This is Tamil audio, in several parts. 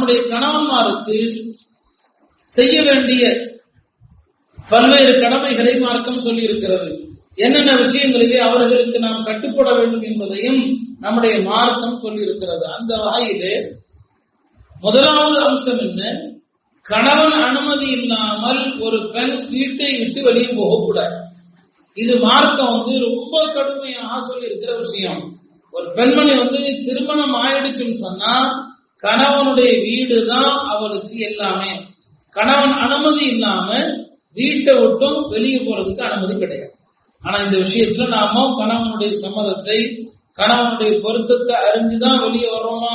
நம்முடைய கணவன்மாருக்கு செய்ய வேண்டிய பல்வேறு கடமைகளை மார்க்கம் சொல்லி இருக்கிறது என்னென்ன விஷயங்களிலே அவர்களுக்கு நாம் கட்டுப்பட வேண்டும் என்பதையும் நம்முடைய மார்க்கம் சொல்லி இருக்கிறது அந்த வகையிலே முதலாவது அம்சம் என்ன? கணவன் அனுமதி இல்லாமல் ஒரு பெண் வீட்டை விட்டு வெளியே போகக்கூடாது. இது மார்க்கம் வந்து ரொம்ப கடுமையாக சொல்லி இருக்கிற விஷயம். ஒரு பெண்மணி வந்து திருமணம் ஆயிடுச்சுன்னு சொன்னா கணவனுடைய வீடு தான் அவளுக்கு எல்லாமே. கணவன் அனுமதி இல்லாம வீட்டை விட்டும் வெளியே போறதுக்கு அனுமதி கிடையாது. ஆனா இந்த விஷயத்துல நாம கணவனுடைய சம்மதத்தை கணவனுடைய பொருத்தத்தை அறிஞ்சுதான் வெளியே வர்றோமா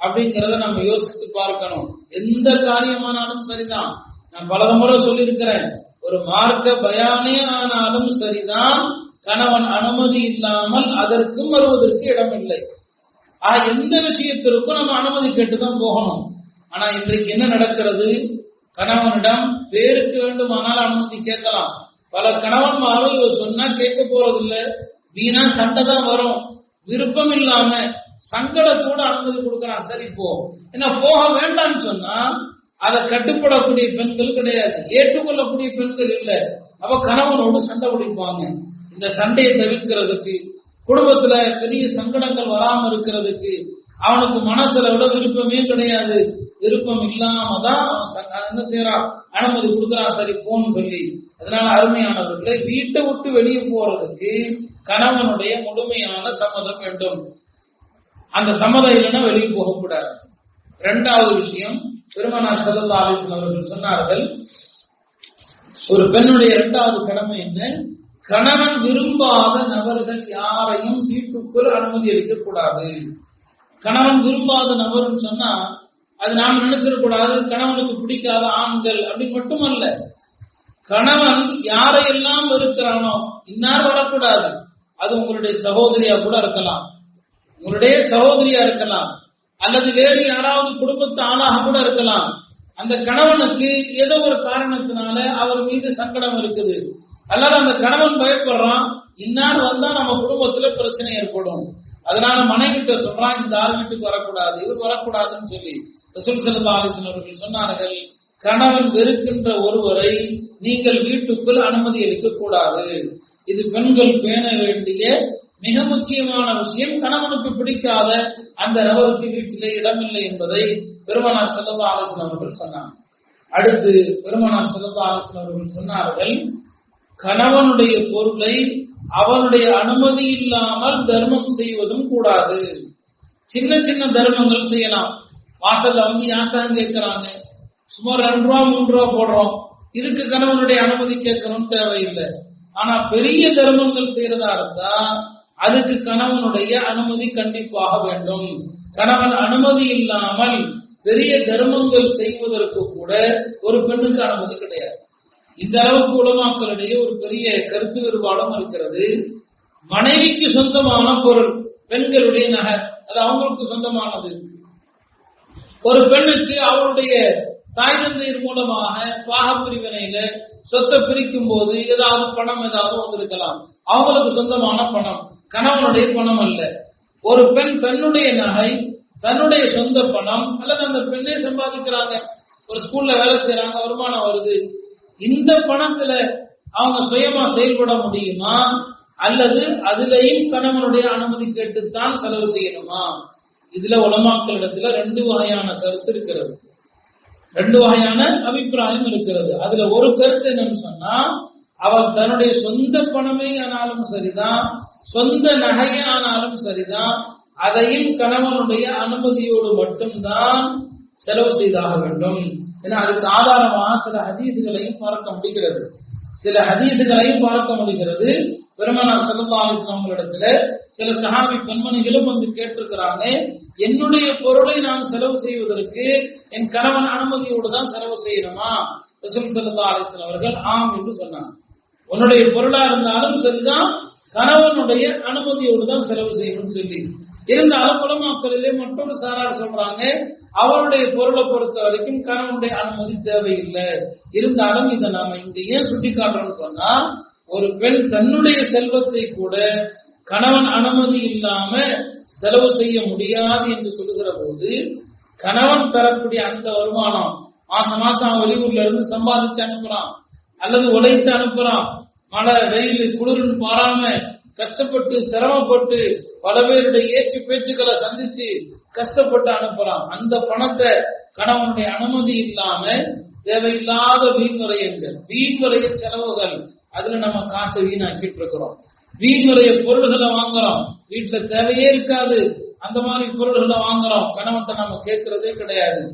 அப்படிங்கறத நம்ம யோசித்து பார்க்கணும். எந்த காரியமானாலும் சரிதான். நான் பல முறை சொல்லியிருக்கிறேன். ஒரு மார்க்க பயானே ஆனாலும் சரிதான். கணவன் அனுமதி இல்லாமல் அதற்கும் வருவதற்கு இடமில்லை. ஆக எந்த விஷயத்திற்கும் நம்ம அனுமதி கேட்டுதான் போகணும். ஆனா இன்றைக்கு என்ன நடக்கிறது? கணவனிடம் பேருக்கு வேண்டுமானால் அனுமதி கேட்கலாம். பல கணவன்மாரும் இவர் சொன்னா கேட்க போறதில்ல. வீணா சண்டை தான் வரும். விருப்பம் இல்லாம சங்கடத்தோட அனுமதி கொடுக்கறான். சரி போ. ஏன்னா போக வேண்டாம்னு சொன்னா அதை கட்டுப்படக்கூடிய பெண்கள் கிடையாது. ஏற்றுக்கொள்ளக்கூடிய பெண்கள் இல்ல. அவ கணவனோடு சண்டை பிடிப்பாங்க. இந்த சண்டையை தவிர்க்கிறதுக்கு குடும்பத்துல பெரிய சங்கடங்கள் வராம இருக்கிறதுக்கு அவனுக்கு மனசுல விட விருப்பமே கிடையாது. விருப்பம் இல்லாம தான் என்ன செய்யறான் அனுமதி கொடுக்கறான் சரி போன்னு சொல்லி. அதனால அருமையானவர்களை வீட்டை விட்டு வெளியே போறதுக்கு கணவனுடைய முழுமையான சம்மதம் வேண்டும். அந்த சம்மதம் இல்லைன்னா வெளியே போகக்கூடாது இரண்டாவது விஷயம் பெருமனார் சல்லா அலிஸ்லாம் அவர்கள் சொன்னார்கள் ஒரு பெண்ணுடைய இரண்டாவது கடமை என்ன? கணவன் விரும்பாத நபர்கள் யாரையும் வீட்டுக்குள் அனுமதி அளிக்க கூடாது கணவன் விரும்பாத நபர்னு சொன்னா அது நாம் நினைச்சிடக்கூடாது கணவனுக்கு பிடிக்காத ஆண்கள் அப்படி மட்டுமல்ல. கணவன் யாரையெல்லாம் இருக்கிறானோ இன்னார் வரக்கூடாது. அது உங்களுடைய சகோதரியா கூட இருக்கலாம். உங்களுடைய சகோதரியா இருக்கலாம். அல்லது வேறு யாராவது குடும்பத்து ஆளாக கூட இருக்கலாம். அந்த கணவனுக்கு ஏதோ ஒரு காரணத்தினால அவர் மீது சங்கடம் இருக்குது. அல்லது அந்த கணவன் பயப்படுறான் இன்னார் வந்தா நம்ம குடும்பத்துல பிரச்சனை ஏற்படும். அதனால மனைவிட்ட சொல்றான் இந்த ஆள் வீட்டுக்கு வரக்கூடாது இவர் வரக்கூடாதுன்னு சொல்லி. ரசூல் சல்லா அவர்கள் சொன்னார்கள் கணவன் வெறுக்கின்ற ஒருவரை நீங்கள் வீட்டுக்குள் அனுமதி அளிக்க கூடாது இது பெண்கள் பேண வேண்டிய மிக முக்கியமான விஷயம். கணவனுக்கு பிடிக்காத அந்த நபருக்கு வீட்டிலே இடமில்லை என்பதை பெருமனா செல்லா ஆலோசனை அவர்கள் சொன்னார் அடுத்து பெருமனா செல்லா ஆலோசனை அவர்கள் சொன்னார்கள் கணவனுடைய பொருளை அவனுடைய அனுமதி இல்லாமல் தர்மம் செய்வதும் கூடாது. சின்ன சின்ன தர்மங்கள் செய்யலாம். வாசல்ல வந்து யாத்தான் கேட்கிறாங்க. சுமார் ரெண்டு ரூபா மூன்று ரூபா போடுறோம். இதுக்கு கணவனுடைய அனுமதி கேட்கணும் தேவையில்லை. ஆனா பெரிய தர்மங்கள் செய்யறதா இருந்தா அதுக்கு கணவனுடைய அனுமதி கண்டிப்பாக வேண்டும். கணவன் அனுமதி இல்லாமல் பெரிய தர்மங்கள் செய்வதற்கு கூட ஒரு பெண்ணுக்கு அனுமதி கிடையாது. இந்த அளவுக்கு உலமாக்களிடையே ஒரு பெரிய கருத்து வேறுபாடும் இருக்கிறது. மனைவிக்கு சொந்தமான பொருள் பெண்களுடைய நகை அது அவங்களுக்கு சொந்தமானது. ஒரு பெண்ணுக்கு அவருடைய தாய் தந்தையர் மூலமாக பாகப்பிரிவினையில சொத்தை பிரிக்கும் போது ஏதாவது பணம் ஏதாவது வந்திருக்கலாம். அவங்களுக்கு சொந்தமான பணம் கணவனுடைய பணம் அல்ல. ஒரு பெண் பெண்ணுடைய நகை தன்னுடைய சொந்த பணம் அல்லது அந்த பெண்ணே சம்பாதிக்கிறாங்க. ஒரு ஸ்கூல்ல வேலை செய்யறாங்க வருமானம் வருது. இந்த பணத்துல அவங்க சுயமா செயல்பட முடியுமா? அல்லது அதுலயும் கணவனுடைய அனுமதி கேட்டுத்தான் செலவு செய்யணுமா? இதுல உலமாக்களிடத்துல ரெண்டு வகையான கருத்து இருக்கிறது. ரெண்டு வகையான அபிப்பிராயம் இருக்கிறது. அதுல ஒரு கருத்து என்னன்னு சொன்னா அவர் தன்னுடைய சொந்த பணமே ஆனாலும் சரிதான் சொந்த நகையே ஆனாலும் சரிதான் அதையும் கணவனுடைய அனுமதியோடு மட்டும்தான் செலவு செய்தாக வேண்டும். ஏன்னா அதுக்கு ஆதாரமாக சில ஹதீதுகளையும் பார்க்க முடிகிறது. சில ஹதீதுகளையும் பார்க்க முடிகிறது. பெருமனார் செல்லதாலிஸ்லாமங்களிடத்துல சில சஹாபி பெண்மணிகளும் வந்து கேட்டிருக்கிறாங்க என்னுடைய பொருளை நான் செலவு செய்வதற்கு என் கணவன் அனுமதியோடு தான் செலவு செய்யணுமா? ரசூல் சல்லா அலிஸ்லாம் அவர்கள் ஆம் என்று சொன்னாங்க. உன்னுடைய பொருளா இருந்தாலும் சரிதான் கணவனுடைய அனுமதியோடு தான் செலவு செய்யணும்னு சொல்லி. இருந்தாலும் குலமாக்களிலே மற்றொரு சாரார் சொல்றாங்க அவருடைய பொருளை பொறுத்த வரைக்கும் கணவனுடைய அனுமதி தேவையில்லை. இருந்தாலும் இதை நாம இங்க ஏன் சுட்டி காட்டுறோம்னு சொன்னா ஒரு பெண் தன்னுடைய செல்வத்தை கூட கணவன் அனுமதி இல்லாம செலவு செய்ய முடியாது என்று சொல்லுகிற போது கணவன் பெறக்கூடிய அந்த வருமானம் மாசம் மாசம் வெளியூர்ல இருந்து சம்பாதிச்சு அனுப்புறான் அல்லது உழைத்து அனுப்புறான். மழை வெயில் குளிர்னு பாராம கஷ்டப்பட்டு சிரமப்பட்டு பல பேருடைய ஏச்சு பேச்சுக்களை சந்திச்சு கஷ்டப்பட்டு அனுப்பலாம். அந்த பணத்தை கணவனுடைய அனுமதி இல்லாம தேவையில்லாத வீண்முறையங்கள் வீண்முறைய செலவுகள் அதுல நம்ம காசை வீணாக்கிட்டு இருக்கிறோம். வீண்முறைய பொருள்களை வாங்குறோம். வீட்டுல தேவையே இருக்காது. அந்த மாதிரி பொருள்களை வாங்குறோம். கணவன்கிட்ட நம்ம கேட்கறதே கிடையாது.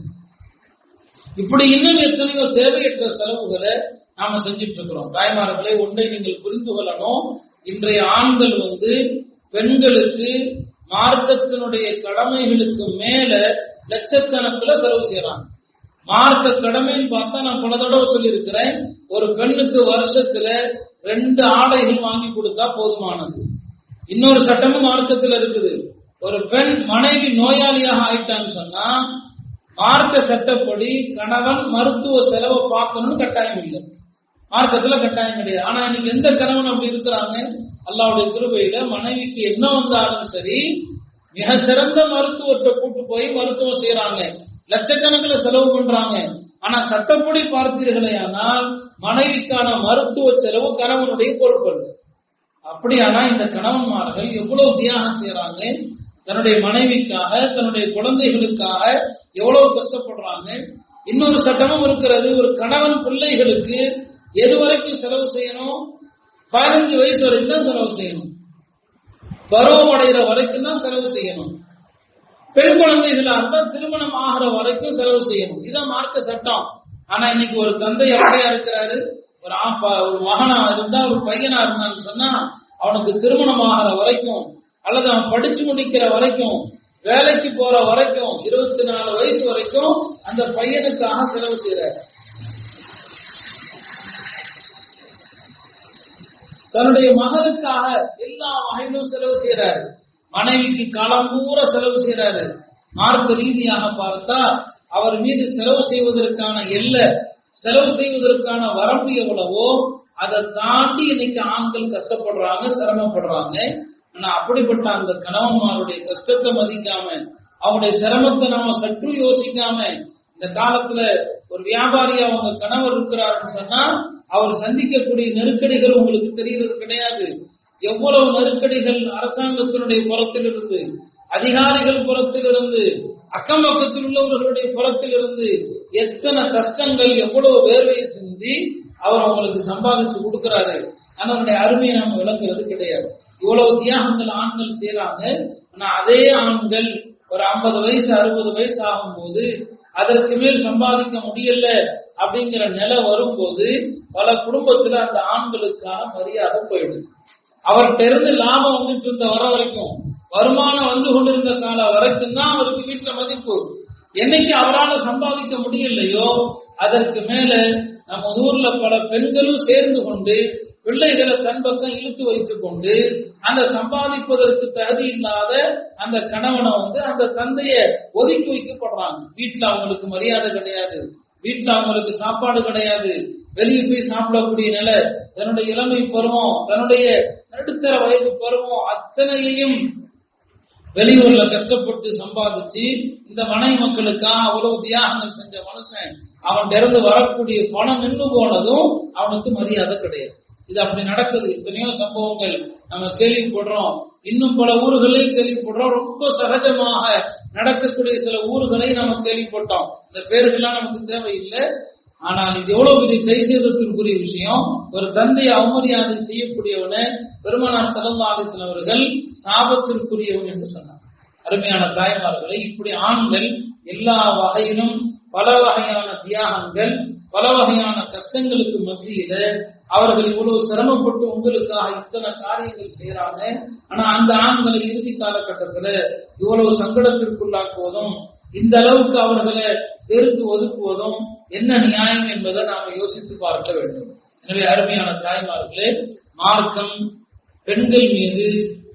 இப்படி இன்னும் எத்தனையோ தேவையற்ற செலவுகளை நாம செஞ்சிட்டு இருக்கிறோம். தாய்மார்களே ஒன்றை நீங்கள் புரிந்து கொள்ளணும். இன்றைய ஆண்கள் வந்து பெண்களுக்கு மார்க்கத்தினுடைய கடமைகளுக்கு மேல லட்சக்கணக்கில் செலவு செய்யறாங்க. மார்க்க கடமைன்னு பார்த்தா நான் பல தடவை சொல்லியிருக்கிறேன் ஒரு பெண்ணுக்கு வருஷத்துல ரெண்டு ஆடைகள் வாங்கி கொடுத்தா போதுமானது. இன்னொரு சட்டமும் மார்க்கத்தில் இருக்குது. ஒரு பெண் மனைவி நோயாளியாக ஆயிட்டான்னு சொன்னா மார்க்க சட்டப்படி கணவன் மருத்துவ செலவை பார்க்கணும்னு கட்டாயம் இல்லை. மார்க்கத்துல கட்டாயம் கிடையாது. ஆனா இன்னைக்கு எந்த கணவன் அப்படி இருக்கிறாங்க? அல்லாவுடைய கிருபையில மனைவிக்கு என்ன வந்தாலும் சரி மிக சிறந்த மருத்துவத்தை கூட்டு போய் மருத்துவம் செய்யறாங்க லட்சக்கணக்கில் செலவு பண்றாங்க. ஆனா சட்டப்படி பார்த்தீர்களே ஆனால் மனைவிக்கான மருத்துவ செலவு கணவனுடைய பொறுப்பல்ல அப்படியானா இந்த கணவன்மார்கள் எவ்வளவு தியாகம் செய்யறாங்க தன்னுடைய மனைவிக்காக தன்னுடைய குழந்தைகளுக்காக எவ்வளவு கஷ்டப்படுறாங்க? இன்னொரு சட்டமும் இருக்கிறது ஒரு கணவன் பிள்ளைகளுக்கு எது வரைக்கும் செலவு செய்யணும்? பதினஞ்சு வயசு வரைக்கும் தான் செலவு செய்யணும். பருவம் அடைகிற வரைக்கும் தான் செலவு செய்யணும். பெண் குழந்தைகளா இருந்தா திருமணம் ஆகிற வரைக்கும் செலவு செய்யணும். இதான் மார்க்க சட்டம். ஆனா இன்னைக்கு ஒரு தந்தை அப்படியா இருக்கிறாரு. ஒரு ஆப்பா ஒரு மகனா இருந்தா ஒரு பையனா இருந்தான்னு சொன்னா அவனுக்கு திருமணம் ஆகிற வரைக்கும் அல்லது அவன் படிச்சு முடிக்கிற வரைக்கும் வேலைக்கு போற வரைக்கும் இருபத்தி நாலு வயசு வரைக்கும் அந்த பையனுக்காக செலவு செய்யறாரு தன்னுடைய மகனுக்காக எல்லா வகையிலும் செலவு செய்யறாரு மனைவிக்கு காலம் பூரா செலவு செய்யறாரு மார்க்க ரீதியாக பார்த்தா அவர் மீது செலவு செய்வதற்கான எல்ல செலவு செய்வதற்கான வரம்பு எவ்வளவோ அதை தாண்டி இன்னைக்கு ஆண்கள் கஷ்டப்படுறாங்க சிரமப்படுறாங்க. ஆனா அப்படிப்பட்ட அந்த கணவன்மாருடைய கஷ்டத்தை மதிக்காம அவருடைய சிரமத்தை நாம சற்று யோசிக்காம இந்த காலத்துல ஒரு வியாபாரி அவங்க கணவர் இருக்கிறாருன்னு சொன்னா அவர் சந்திக்கக்கூடிய நெருக்கடிகள் உங்களுக்கு தெரிகிறது கிடையாது. எவ்வளவு நெருக்கடிகள் அரசாங்கத்தினுடைய புறத்திலிருந்து அதிகாரிகள் புறத்திலிருந்து அக்கம் பக்கத்தில் உள்ளவர்களுடைய புறத்திலிருந்து எத்தனை கஷ்டங்கள் எவ்வளவு வேர்வையை சிந்தி அவர் அவங்களுக்கு சம்பாதிச்சு கொடுக்கிறாரு அதனுடைய அருமையை நாம் விளக்குறது கிடையாது. இவ்வளவு தியாகங்கள் ஆண்கள் செய்யறாங்க ஆனா அதே ஆண்கள் ஒரு ஐம்பது வயசு அறுபது வயசு ஆகும்போது அதற்கு மேல் சம்பாதிக்க முடியல அப்படிங்கிற நிலை வரும்போது பல குடும்பத்துல அந்த ஆண்களுக்கான மரியாதை போயிடுது. அவர்கிட்ட இருந்து லாபம் வந்துட்டு இருந்த வர வரைக்கும் வருமானம் வந்து கொண்டிருந்த கால வரைக்கும் தான் அவருக்கு வீட்டுல மதிப்பு. என்னைக்கு அவரால் சம்பாதிக்க முடியலையோ அதற்கு மேல நம்ம ஊர்ல பல பெண்களும் சேர்ந்து கொண்டு பிள்ளைகளை தன் பக்கம் இழுத்து வைத்துக் கொண்டு அந்த சம்பாதிப்பதற்கு தகுதி இல்லாத அந்த கணவனை வந்து அந்த தந்தைய ஒதுக்கி வைக்கப்படுறாங்க. வீட்டுல அவங்களுக்கு மரியாதை கிடையாது. வீட்டுல அவங்களுக்கு சாப்பாடு கிடையாது. வெளியே போய் சாப்பிடக்கூடிய நிலை தன்னுடைய இளமை பருவம் தன்னுடைய நடுத்தர வயது பருவம் அத்தனையையும் வெளியூர்ல கஷ்டப்பட்டு சம்பாதிச்சு இந்த மனை மக்களுக்காக அவ்வளவு தியாகங்கள் செஞ்ச மனுஷன் அவன் இருந்து வரக்கூடிய பணம் நின்று போனதும் அவனுக்கு மரியாதை கிடையாது. இது அப்படி நடக்குது. எத்தனையோ சம்பவங்கள் நம்ம கேள்விப்படுறோம். இன்னும் பல ஊர்களையும் கேள்விப்படுறோம். ரொம்ப சகஜமாக நடக்கக்கூடிய சில ஊர்களை நம்ம கேள்விப்பட்டோம். இந்த பேருக்கெல்லாம் நமக்கு தேவையில்லை. ஆனால் இது எவ்வளவு பெரிய கைசேதத்திற்குரிய விஷயம். ஒரு தந்தையை அவமரியாதை செய்யக்கூடியவன பெருமனார் செலவாலிசன் அவர்கள் சாபத்திற்குரியவன் என்று சொன்னார். அருமையான தாய்மார்களை இப்படி ஆண்கள் எல்லா வகையிலும் பல வகையான தியாகங்கள் பல வகையான கஷ்டங்களுக்கு மத்தியில அவர்கள் இவ்வளவு சிரமப்பட்டு உங்களுக்காக இத்தனை காரியங்கள் செய்யறாங்க ஆனா அந்த ஆண்களை இறுதி காலகட்டத்துல இவ்வளவு சங்கடத்திற்குள்ளாக்குவதும் இந்த அளவுக்கு அவர்களை வெறுத்து ஒதுக்குவதும் என்ன நியாயம் என்பதை நாம யோசித்து பார்க்க வேண்டும். எனவே அருமையான தாய்மார்களே மார்க்கம் பெண்கள் மீது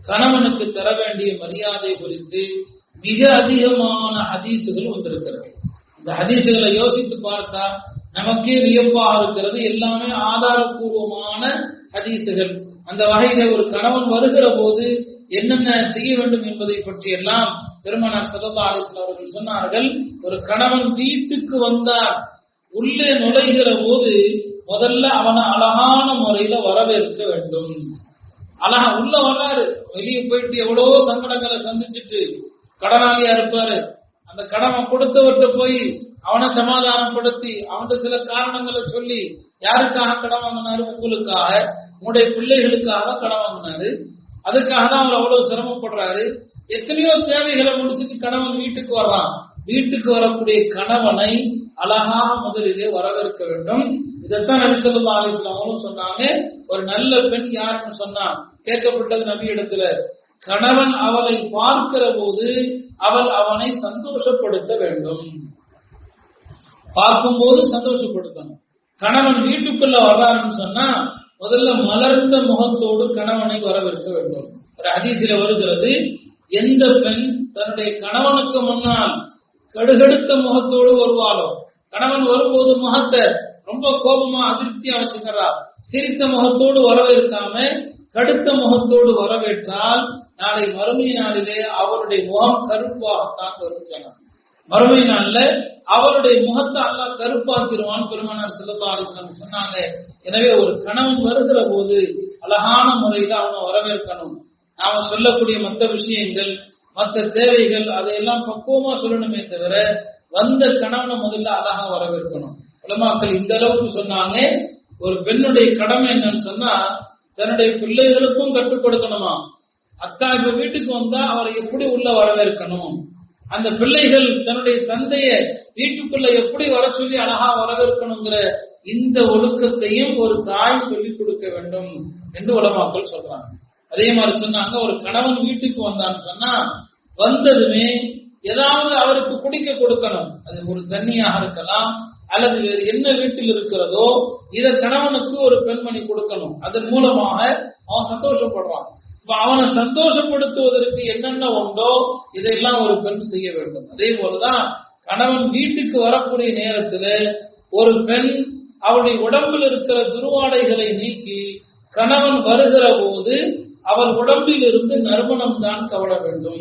கணவனுக்கு தர வேண்டிய மரியாதை குறித்து மிக அதிகமான ஹதீசுகள் வந்திருக்கிறது. இந்த ஹதீசுகளை யோசித்து பார்த்தா நமக்கே வியப்பாக இருக்கிறது. எல்லாமே ஆதாரபூர்வமான ஹதீசுகள். அந்த வகையில ஒரு கணவன் வருகிற போது என்னென்ன செய்ய வேண்டும் என்பதை பற்றி எல்லாம் பெருமனார் சல்லா அலிஸ்லாம் அவர்கள் சொன்னார்கள். ஒரு கணவன் வீட்டுக்கு வந்தார். உள்ளே நுழைகிற போது முதல்ல அவனை அழகான முறையில வரவேற்க வேண்டும். அழகா உள்ள வர்றாரு. வெளியே போயிட்டு எவ்வளவோ சங்கடங்களை சந்திச்சுட்டு கடனாளியா இருப்பாரு. அந்த கடமை கொடுத்தவர்கிட்ட போய் அவனை சமாதானப்படுத்தி அவன்கிட்ட சில காரணங்களை சொல்லி யாருக்காக கடன் வாங்கினாரு? உங்களுக்காக. உங்களுடைய பிள்ளைகளுக்காக கடன் வாங்கினாரு. அதுக்காக தான் அவர் அவ்வளவு சிரமப்படுறாரு. எத்தனையோ தேவைகளை முடிச்சுட்டு கணவன் வீட்டுக்கு வர்றான். வீட்டுக்கு வரக்கூடிய கணவனை அழகாக முதலிலே வரவேற்க வேண்டும். இதைத்தான் நபி சொல்லா அலிஸ்லாமலும் சொன்னாங்க. ஒரு நல்ல பெண் யாருன்னு சொன்னா கேட்கப்பட்டது நபி இடத்துல கணவன் அவளை பார்க்கிற போது அவள் அவனை சந்தோஷப்படுத்த வேண்டும். பார்க்கும்போது சந்தோஷப்படுத்தணும். கணவன் வீட்டுக்குள்ள வர்றாருன்னு சொன்னா முதல்ல மலர்ந்த முகத்தோடு கணவனை வரவேற்க வேண்டும். ஒரு ஹதீசில வருகிறது எந்த பெண் தன்னுடைய கணவனுக்கு முன்னால் கடுகடுத்த முகத்தோடு வருவாளோ? கணவன் வரும்போது முகத்தை ரொம்ப கோபமா அதிருப்தியா வச்சுக்கிறா சிரித்த முகத்தோடு வரவேற்காம கடுத்த முகத்தோடு வரவேற்றால் நாளை மறுமை நாளிலே அவருடைய முகம் கருப்பாகத்தான் வரும் சொன்னார் மறுமை நாள்ல அவருடைய முகத்தை அல்லா கருப்பாக்கிடுவான் பெருமானார் செல்லல்லா அலிஸ்லாம் சொன்னாங்க. எனவே ஒரு கணவன் வருகிற போது அழகான முறையில அவனை வரவேற்கணும். நாம சொல்லக்கூடிய மற்ற விஷயங்கள் மற்ற தேவைகள் அதையெல்லாம் பக்குவமா சொல்லணுமே தவிர வந்த கணவனை முதல்ல அழகா வரவேற்கணும். உலமாக்கள் இந்த அளவுக்கு சொன்னாங்க. ஒரு பெண்ணுடைய கடமை என்னன்னு சொன்னா தன்னுடைய பிள்ளைகளுக்கும் கற்றுக் கொடுக்கணுமா? அக்கா இப்ப வீட்டுக்கு வந்தா அவரை எப்படி உள்ள வரவேற்கணும்? அந்த பிள்ளைகள் தன்னுடைய தந்தைய வீட்டுக்குள்ள எப்படி வர சொல்லி அழகா வரவேற்கணுங்கிற இந்த ஒழுக்கத்தையும் ஒரு தாய் சொல்லிக் கொடுக்க வேண்டும் என்று உலமாக்கள் சொல்றாங்க. அதே மாதிரி சொன்னாங்க ஒரு கணவன் வீட்டுக்கு வந்தான்னு சொன்னா வந்ததுமே ஏதாவது அவருக்கு குடிக்க கொடுக்கணும். அது ஒரு தண்ணியாக இருக்கலாம் அல்லது வேறு என்ன வீட்டில் இருக்கிறதோ இதை கணவனுக்கு ஒரு பெண்மணி கொடுக்கணும். அதன் மூலமாக அவன் சந்தோஷப்படுறான் அவனை சந்தோஷப்படுத்துவதற்கு என்னென்ன உண்டோ இதையெல்லாம் ஒரு பெண் செய்ய வேண்டும். அதே போலதான் கணவன் வீட்டுக்கு வரக்கூடிய நேரத்துல ஒரு பெண் அவளுடைய உடம்பில் இருக்கிற துருவாடைகளை நீக்கி கணவன் வருகிற போது அவள் உடம்பில் இருந்து நறுமணம் தான் கவல வேண்டும்.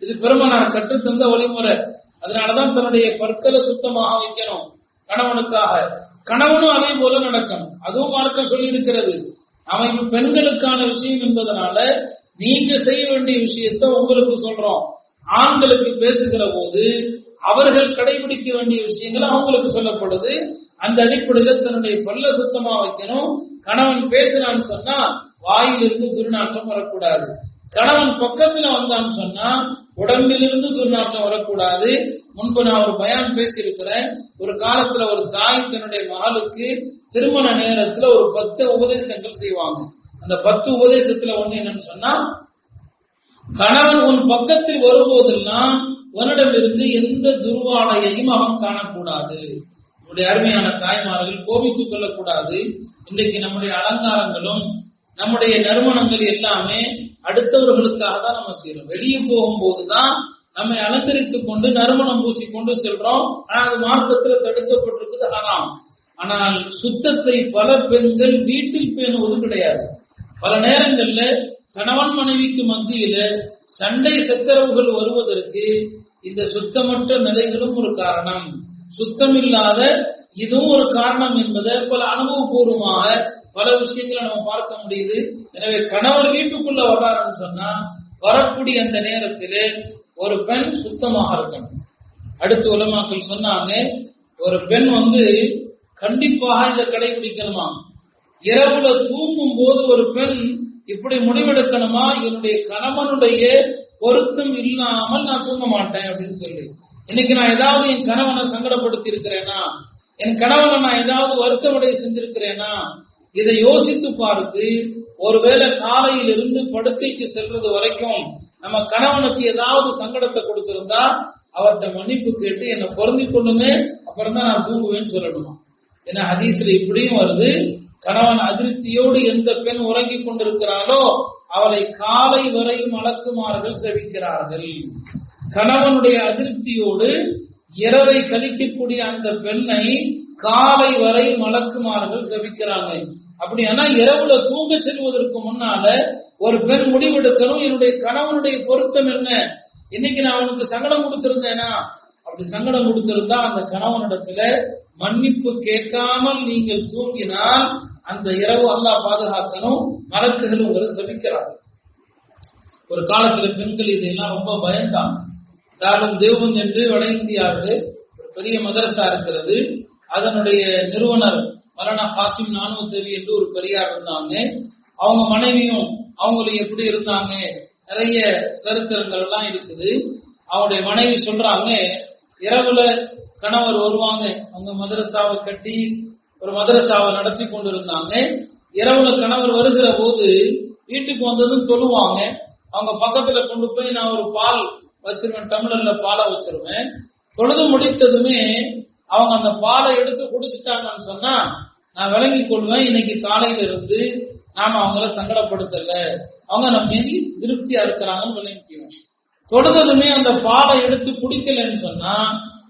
இது பெருமனார் கற்றுத்தந்த வழிமுறை. அதனாலதான் தன்னுடைய பற்களை சுத்தமாக வைக்கணும் கணவனுக்காக. கணவனும் அதே போல நடக்கணும். அதுவும் மார்க்க சொல்லி இருக்கிறது அவன் பெண்களுக்கான விஷயம் என்பதனால நீங்க செய்ய வேண்டிய விஷயத்தை உங்களுக்கு சொல்றோம். ஆண்களுக்கு பேசுகிற போது அவர்கள் கடைபிடிக்க வேண்டிய விஷயங்கள் அவங்களுக்கு சொல்லப்படுது. அந்த அடிப்படையில் தன்னுடைய பல்ல சுத்தமா வைக்கணும். கணவன் பேசுறான்னு சொன்னா வாயிலிருந்து துர்நாற்றம் வரக்கூடாது. கணவன் பக்கத்துல வந்தான்னு சொன்னா உடம்பிலிருந்து துர்நாற்றம் வரக்கூடாது. முன்பு நான் ஒரு பயான் பேசியிருக்கிறேன். ஒரு காலத்துல ஒரு தாய் தன்னுடைய மகளுக்கு திருமண நேரத்துல ஒரு பத்து உபதேசங்கள் செய்வாங்க. அந்த பத்து உபதேசத்துல ஒண்ணு என்னன்னு சொன்னா கணவன் உன் பக்கத்தில் வரும்போதெல்லாம் உன்னிடமிருந்து எந்த துர்வாடையையும் அவன் காணக்கூடாது. நம்முடைய அருமையான தாய்மார்கள் கோபித்துக் கொள்ளக்கூடாது. இன்றைக்கு நம்முடைய அலங்காரங்களும் நம்முடைய நறுமணங்கள் எல்லாமே அடுத்தவர்களுக்காக தான் நம்ம செய்யறோம். வெளியே போகும்போதுதான் நம்மை அலங்கரித்துக் கொண்டு நறுமணம் பூசி கொண்டு செல்றோம். ஆனா அது மார்க்கத்துல தடுக்கப்பட்டிருக்குது ஆனாம் ஆனால் சுத்தத்தை பல பெண்கள் வீட்டில் பேணுவது கிடையாது. பல நேரங்கள்ல கணவன் மனைவிக்கு மத்தியில சண்டை சச்சரவுகள் வருவதற்கு இந்த சுத்தமற்ற நிலைகளும் ஒரு காரணம். சுத்தம் இல்லாத இதுவும் ஒரு காரணம் என்பதை பல அனுபவபூர்வமாக பல விஷயங்களை நம்ம பார்க்க முடியுது. எனவே கணவர் வீட்டுக்குள்ள வர்றாருன்னு சொன்னா வரக்கூடிய அந்த நேரத்தில் ஒரு பெண் சுத்தமாக இருக்கணும். அடுத்து உலமாக்கள் சொன்னாங்க ஒரு பெண் வந்து கண்டிப்பாக இதை கடைபிடிக்கணுமா? இரவுல தூங்கும் போது ஒரு பெண் இப்படி முடிவெடுக்கணுமா? என்னுடைய கணவனுடைய பொருத்தம் இல்லாமல் நான் தூங்க மாட்டேன் அப்படின்னு சொல்லி. இன்னைக்கு நான் ஏதாவது என் கணவனை சங்கடப்படுத்தி இருக்கிறேனா என் கணவனை நான் ஏதாவது வருத்தமுடைய செஞ்சிருக்கிறேனா? இதை யோசித்து பார்த்து ஒருவேளை காலையில் இருந்து படுக்கைக்கு செல்றது வரைக்கும் நம்ம கணவனுக்கு ஏதாவது சங்கடத்தை கொடுத்திருந்தா அவர்கிட்ட மன்னிப்பு கேட்டு என்னை பொருந்தி கொள்ளுங்க அப்புறம் தான் நான் தூங்குவேன்னு சொல்லணுமா? ஏன்னா ஹதீஸ்ல இப்படியும் வருது கணவன் அதிருப்தியோடு எந்த பெண் உறங்கிக் கொண்டிருக்கிறாளோ அவளை காலை வரை மலக்குமார்கள் செவிக்கிறார்கள். கணவனுடைய அதிருப்தியோடு இரவை கழிக்கக்கூடிய அந்த பெண்ணை காலை வரை மலக்குமார்கள் செவிக்கிறாங்க. அப்படியானா இரவுல தூங்க செல்வதற்கு முன்னால ஒரு பெண் முடிவெடுக்கணும் என்னுடைய கணவனுடைய பொருத்தம் என்ன? இன்னைக்கு நான் அவனுக்கு சங்கடம் கொடுத்திருந்தேனா? அப்படி சங்கடம் கொடுத்திருந்தா அந்த கணவனிடத்துல மன்னிப்பு கேட்காமல் நீங்கள் தூங்கினால் அந்த இரவு அல்லாஹ் பாதுகாக்கணும் மலக்குகள் உங்களை சபிக்கிறார் ஒரு காலத்துல பெண்கள் இதையெல்லாம் ரொம்ப பயந்தாங்க. தாரும் தேவன் என்று வட இந்தியாவில் ஒரு பெரிய மதரசா இருக்கிறது. அதனுடைய நிறுவனர் மரண காசிம் நானு தேவி என்று ஒரு பெரியார் இருந்தாங்க. அவங்க மனைவியும் அவங்களும் எப்படி இருந்தாங்க? நிறைய சரித்திரங்கள் எல்லாம் இருக்குது. அவருடைய மனைவி சொல்றாங்க இரவுல கணவர் வருவாங்க. அவங்க மதரசாவை கட்டி ஒரு மதரசாவை நடத்தி கொண்டு இருந்தாங்க இரவுல கணவர் வருகிற போது வீட்டுக்கு வந்ததும் தொழுவாங்க அவங்க பக்கத்துல கொண்டு போய் நான் ஒரு பால் வச்சிருவேன் டம்ளர்ல பாலை வச்சிருவேன். தொழுது முடித்ததுமே அவங்க அந்த பாலை எடுத்து குடிச்சிட்டாங்கன்னு சொன்னா நான் விளங்கி கொள்வேன் இன்னைக்கு காலையில இருந்து நாம அவங்கள சங்கடப்படுத்தல. அவங்க நம்ம மீதி திருப்தியா இருக்கிறாங்கன்னு விளங்கிக்குவேன் தொழுததுமே அந்த பாலை எடுத்து குடிக்கலன்னு சொன்னா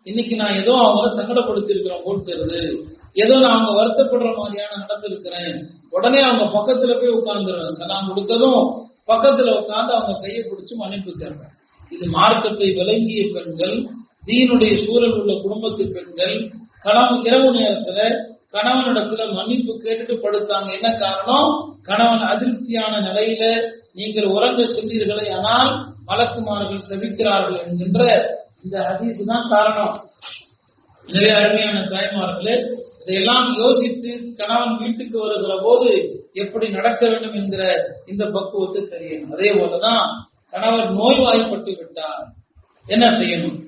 இன்னைக்கு நான் ஏதோ அவங்கள சங்கடப்படுத்தி இருக்கிறோம் போல் தெரியுது ஏதோ நான் அவங்க வருத்தப்படுற மாதிரியான நடந்திருக்கிறேன். உடனே அவங்க பக்கத்துல போய் உட்கார்ந்துருவேன். சலாம் கொடுத்ததும் பக்கத்துல உட்கார்ந்து அவங்க கையை பிடிச்சி மன்னிப்பு கேட்பேன். இது மார்க்கத்தை விளங்கிய பெண்கள் தீனுடைய சூழல் உள்ள குடும்பத்து பெண்கள் களம் இரவு நேரத்துல கணவனிடத்துல மன்னிப்பு கேட்டுட்டு படுத்தாங்க. என்ன காரணம்? கணவன் அதிருப்தியான நிலையில நீங்கள் உறங்க சென்றீர்களே ஆனால் மலக்குமார்கள் செபிக்கிறார்கள் என்கின்ற இந்த ஹதீஸ் தான் காரணம். எனவே அருமையான தாய்மார்களே இதையெல்லாம் யோசித்து கணவன் வீட்டுக்கு வருகிற போது எப்படி நடக்க வேண்டும் என்கிற இந்த பக்குவத்தை தெரியணும். அதே போலதான் கணவர் நோய்வாய்ப்பட்டு விட்டார். என்ன செய்யணும்?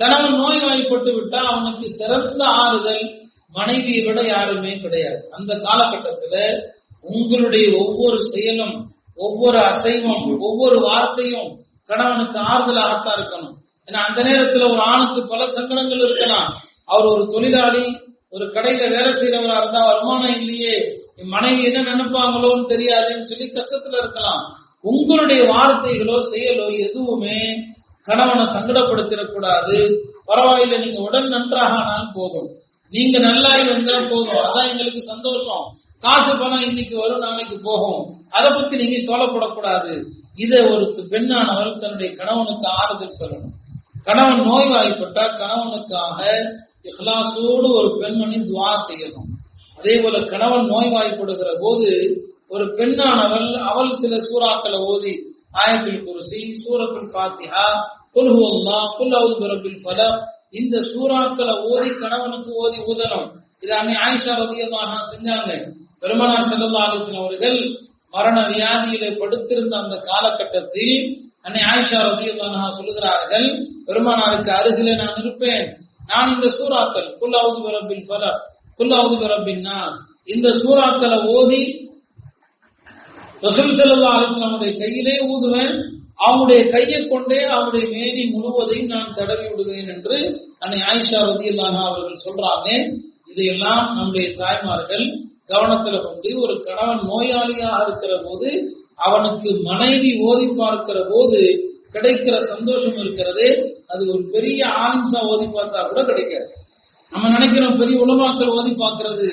கணவன் நோய்வாய்ப்பட்டு விட்டா அவனுக்கு சிறந்த ஆறுதல் மனைவியை விட யாருமே கிடையாது. அந்த காலகட்டத்துல உங்களுடைய ஒவ்வொரு செயலும் ஒவ்வொரு அசைவும் ஒவ்வொரு வார்த்தையும் கணவனுக்கு ஆறுதலாகத்தான் இருக்கணும். ஏன்னா அந்த நேரத்துல ஒரு ஆணுக்கு பல சங்கடங்கள் இருக்கலாம். அவர் ஒரு தொழிலாளி ஒரு கடையில வேலை செய்யறவரா இருந்தா வருமானம் இல்லையே என் மனைவி என்ன நினைப்பாங்களோன்னு தெரியாதுன்னு சொல்லி கஷ்டத்துல இருக்கலாம். உங்களுடைய வார்த்தைகளோ செயலோ எதுவுமே கணவனை சங்கடப்படுத்திடக்கூடாது. பரவாயில்லை நீங்க உடல் நன்றாக ஆனாலும் போதும். நீங்க நல்லாய் வந்தா போதும். அதான் எங்களுக்கு சந்தோஷம். காசு பணம் இன்னைக்கு வரும் நாளைக்கு போகும். அதை பத்தி நீங்க கவலைப்படக்கூடாது. இதை ஒரு பெண்ணானவர் தன்னுடைய கணவனுக்கு ஆறுதல் சொல்லணும். கணவன் நோய்வாய்ப்பட்டா கணவனுக்காக இஹ்லாசோடு ஒரு பெண்மணி துவா செய்யணும். அதே போல கணவன் நோய்வாய்ப்படுகிற போது ஒரு பெண்ணானவள் அவள் சில சூறாக்களை ஓதி ஆயத்தில் குருசி சூரத்தில் பாத்தியா குல்ஹு அல்லா குல் அவுது பிரபில் ஃபலக் இந்த சூறாக்களை ஓதி கணவனுக்கு ஓதி ஊதணும். இது அன்னை ஆயிஷா ரதியல்லாஹா செஞ்சாங்க. பெருமனா செல்லல்லா அலிஸ்லாம் அவர்கள் மரண வியாதியிலே படுத்திருந்த அந்த காலகட்டத்தில் அன்னை ஆயிஷா ரதியல்லாஹா சொல்லுகிறார்கள் பெருமானாருக்கு அருகிலே நான் இருப்பேன். நான் இந்த சூறாக்கள் குல்லாவது பிரபில் ஃபலக் குல்லாவது பிரபின் இந்த சூறாக்களை ஓதி ரசூல் செல்லல்லா அலிஸ்லாமுடைய கையிலே ஊதுவேன். அவனுடைய கையை கொண்டே அவனுடைய மேனி முழுவதையும் நான் தடவி விடுவேன் என்று அன்னை ஆயிஷா ரதியல்லாஹா அவர்கள் சொல்றாங்க. இதையெல்லாம் நம்முடைய தாய்மார்கள் கவனத்துல கொண்டு ஒரு கணவன் நோயாளியாக இருக்கிற போது அவனுக்கு மனைவி ஓதி பார்க்கிற போது கிடைக்கிற சந்தோஷம் இருக்கிறது. அது ஒரு பெரிய ஆலிம்சா ஓதி பார்த்தா கூட கிடைக்காது. நம்ம நினைக்கிறோம் பெரிய உலமாக்கள் ஓதி பார்க்கறது.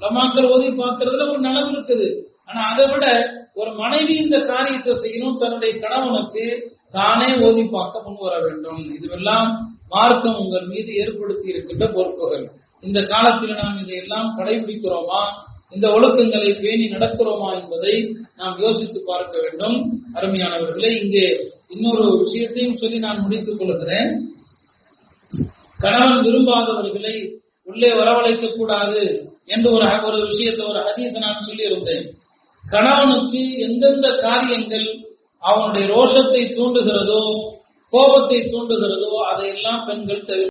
உலமாக்கள் ஓதி பார்க்கறதுல ஒரு நலம் இருக்குது. ஆனா அதை விட ஒரு மனைவி இந்த காரியத்தை செய்யணும் தன்னுடைய கணவனுக்கு தானே ஓதி பார்க்க முன் வர வேண்டும். இதுவெல்லாம் மார்க்கம் உங்கள் மீது ஏற்படுத்தி இருக்கின்ற பொறுப்புகள். இந்த காலத்தில் நாம் இதையெல்லாம் கடைபிடிக்கிறோமா? இந்த ஒழுக்கங்களை பேணி நடக்கிறோமா என்பதை நாம் யோசித்து பார்க்க வேண்டும். அருமையானவர்களே இங்கே இன்னொரு விஷயத்தையும் சொல்லி நான் முடித்துக் கொள்கிறேன். கணவன் விரும்பாதவர்களை உள்ளே வரவழைக்க கூடாது என்று ஒரு ஒரு விஷயத்தை ஒரு ஹதீஸை நான் சொல்லியிருந்தேன். கணவனுக்கு எந்தெந்த காரியங்கள் அவனுடைய ரோஷத்தை தூண்டுகிறதோ கோபத்தை தூண்டுகிறதோ அதையெல்லாம் பெண்கள் தவிர